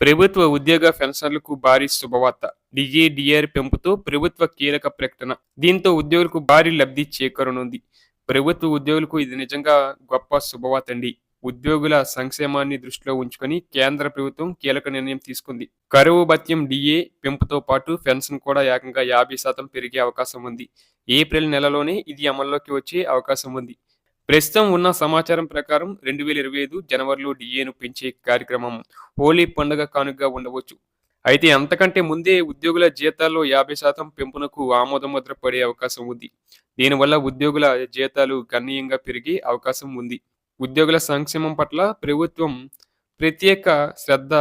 ప్రభుత్వ ఉద్యోగ పెన్షన్లకు భారీ శుభవార్త. డిఏ డిఆర్ పెంపుతో ప్రభుత్వ కీలక ప్రకటన. దీంతో ఉద్యోగులకు భారీ లబ్ధి చేకూరనుంది. ప్రభుత్వ ఉద్యోగులకు ఇది నిజంగా గొప్ప శుభవార్త అండి ఉద్యోగుల సంక్షేమాన్ని దృష్టిలో ఉంచుకొని కేంద్ర ప్రభుత్వం కీలక నిర్ణయం తీసుకుంది. కరువు భత్యం డిఏ పెంపుతో పాటు పెన్షన్ కూడా ఏకంగా యాభై శాతం పెరిగే అవకాశం ఉంది. ఏప్రిల్ నెలలోనే ఇది అమల్లోకి వచ్చే అవకాశం ఉంది. ప్రస్తుతం ఉన్న సమాచారం ప్రకారం రెండు వేల ఇరవై ఐదు జనవరిలో డిఏను పెంచే కార్యక్రమం హోలీ పండుగ కానుకగా ఉండవచ్చు. అయితే అంతకంటే ముందే ఉద్యోగుల జీతాల్లో యాభై శాతం పెంపునకు ఆమోదముద్ర పడే అవకాశం ఉంది. దీనివల్ల ఉద్యోగుల జీతాలు గణనీయంగా పెరిగే అవకాశం ఉంది. ఉద్యోగుల సంక్షేమం పట్ల ప్రభుత్వం ప్రత్యేక శ్రద్ధ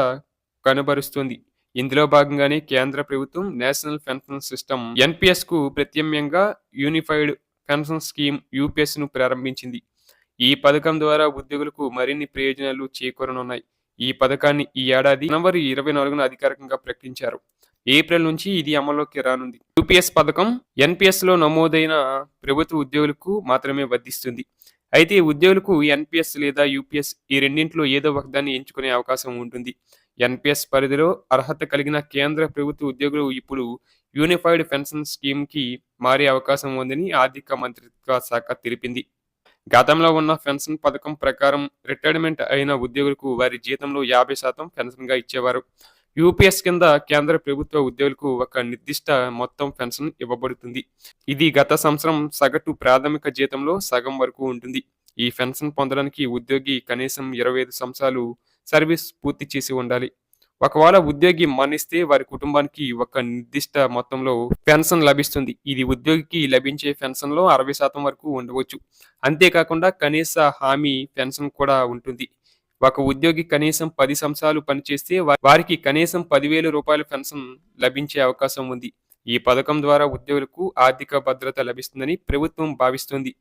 కనబరుస్తుంది. ఇందులో భాగంగానే కేంద్ర ప్రభుత్వం నేషనల్ పెన్షన్ సిస్టమ్ ఎన్పిఎస్కు ప్రత్యామ్నాయంగా యూనిఫైడ్ పెన్షన్ స్కీమ్ యూపీఎస్ను ప్రారంభించింది. ఈ పథకం ద్వారా ఉద్యోగులకు మరిన్ని ప్రయోజనాలు చేకూరనున్నాయి. ఈ పథకాన్ని ఈ ఏడాది జనవరి ఇరవై నాలుగున అధికారికంగా ప్రకటించారు. ఏప్రిల్ నుంచి ఇది అమల్లోకి రానుంది. యూపీఎస్ పథకం ఎన్పిఎస్లో నమోదైన ప్రభుత్వ ఉద్యోగులకు మాత్రమే వర్ధిస్తుంది అయితే ఉద్యోగులకు ఎన్పిఎస్ లేదా యూపీఎస్ ఈ రెండింటిలో ఏదో ఒకదాన్ని ఎంచుకునే అవకాశం ఉంటుంది. ఎన్పిఎస్ పరిధిలో అర్హత కలిగిన కేంద్ర ప్రభుత్వ ఉద్యోగులు ఇప్పుడు యూనిఫైడ్ పెన్షన్ స్కీమ్కి మారే అవకాశం ఉందని ఆర్థిక మంత్రిత్వ శాఖ తెలిపింది. గతంలో ఉన్న పెన్షన్ పథకం ప్రకారం రిటైర్మెంట్ అయిన ఉద్యోగులకు వారి జీతంలో యాభై శాతం పెన్షన్గా ఇచ్చేవారు. యూపీఎస్ కింద కేంద్ర ప్రభుత్వ ఉద్యోగులకు ఒక నిర్దిష్ట మొత్తం పెన్షన్ ఇవ్వబడుతుంది. ఇది గత సంవత్సరం సగటు ప్రాథమిక జీతంలో సగం వరకు ఉంటుంది. ఈ పెన్షన్ పొందడానికి ఉద్యోగి కనీసం ఇరవై ఐదు సంవత్సరాలు సర్వీస్ పూర్తి చేసి ఉండాలి. ఒకవేళ ఉద్యోగి మరణిస్తే వారి కుటుంబానికి ఒక నిర్దిష్ట మొత్తంలో పెన్షన్ లభిస్తుంది. ఇది ఉద్యోగికి లభించే పెన్షన్లో అరవై శాతం వరకు ఉండవచ్చు. అంతేకాకుండా కనీస హామీ పెన్షన్ కూడా ఉంటుంది. ఒక ఉద్యోగి కనీసం పది సంవత్సరాలు పనిచేస్తే వారికి కనీసం పదివేల రూపాయల పెన్షన్ లభించే అవకాశం ఉంది. ఈ పథకం ద్వారా ఉద్యోగులకు ఆర్థిక భద్రత లభిస్తుందని ప్రభుత్వం భావిస్తుంది.